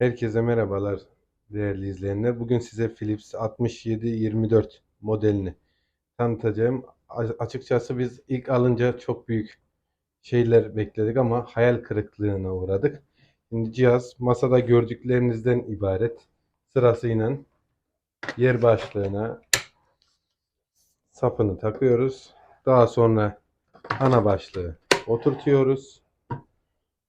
Herkese merhabalar değerli izleyenler. Bugün size Philips 6724 modelini tanıtacağım. Açıkçası biz ilk alınca çok büyük şeyler bekledik ama hayal kırıklığına uğradık. Şimdi cihaz masada gördüklerinizden ibaret. Sırasıyla yer başlığına sapını takıyoruz. Daha sonra ana başlığı oturtuyoruz.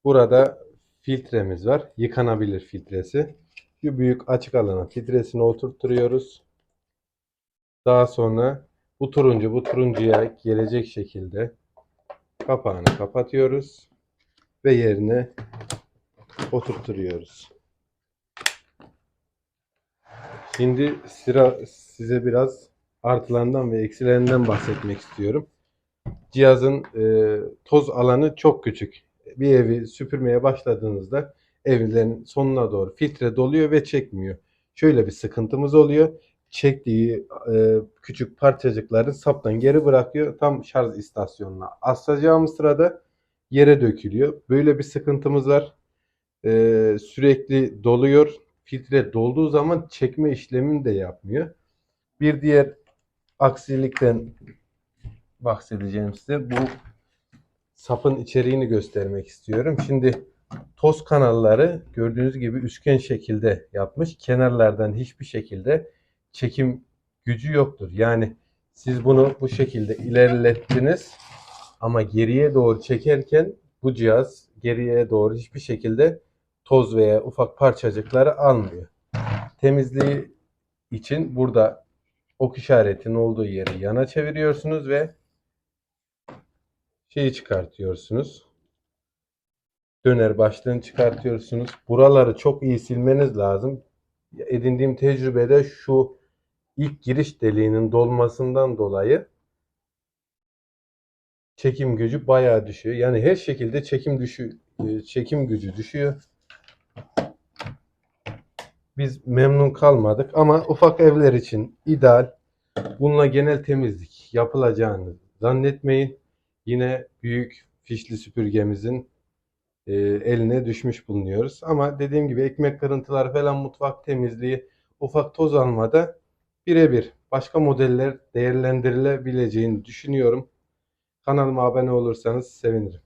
Burada filtremiz var. Yıkanabilir filtresi. Şu büyük açık alana filtresini oturtturuyoruz. Daha sonra bu turuncu bu turuncuya gelecek şekilde kapağını kapatıyoruz ve yerine oturtturuyoruz. Şimdi sıra size biraz artılarından ve eksilerinden bahsetmek istiyorum. Cihazın e, toz alanı çok küçük. Bir evi süpürmeye başladığınızda evlerin sonuna doğru filtre doluyor ve çekmiyor. Şöyle bir sıkıntımız oluyor. Çektiği e, küçük parçacıkları saptan geri bırakıyor. Tam şarj istasyonuna asacağımız sırada yere dökülüyor. Böyle bir sıkıntımız var. E, sürekli doluyor. Filtre dolduğu zaman çekme işlemini de yapmıyor. Bir diğer aksilikten bahsedeceğim size. Bu sapın içeriğini göstermek istiyorum. Şimdi toz kanalları gördüğünüz gibi üçgen şekilde yapmış. Kenarlardan hiçbir şekilde çekim gücü yoktur. Yani siz bunu bu şekilde ilerlettiniz ama geriye doğru çekerken bu cihaz geriye doğru hiçbir şekilde toz veya ufak parçacıkları almıyor. Temizliği için burada ok işaretinin olduğu yeri yana çeviriyorsunuz ve şeyi çıkartıyorsunuz. Döner başlığını çıkartıyorsunuz. Buraları çok iyi silmeniz lazım. Edindiğim tecrübede şu ilk giriş deliğinin dolmasından dolayı çekim gücü bayağı düşüyor. Yani her şekilde çekim düşü çekim gücü düşüyor. Biz memnun kalmadık ama ufak evler için ideal. Bununla genel temizlik yapılacağını zannetmeyin. Yine büyük fişli süpürgemizin e, eline düşmüş bulunuyoruz. Ama dediğim gibi ekmek kırıntılar falan mutfak temizliği ufak toz almada birebir başka modeller değerlendirilebileceğini düşünüyorum. Kanalıma abone olursanız sevinirim.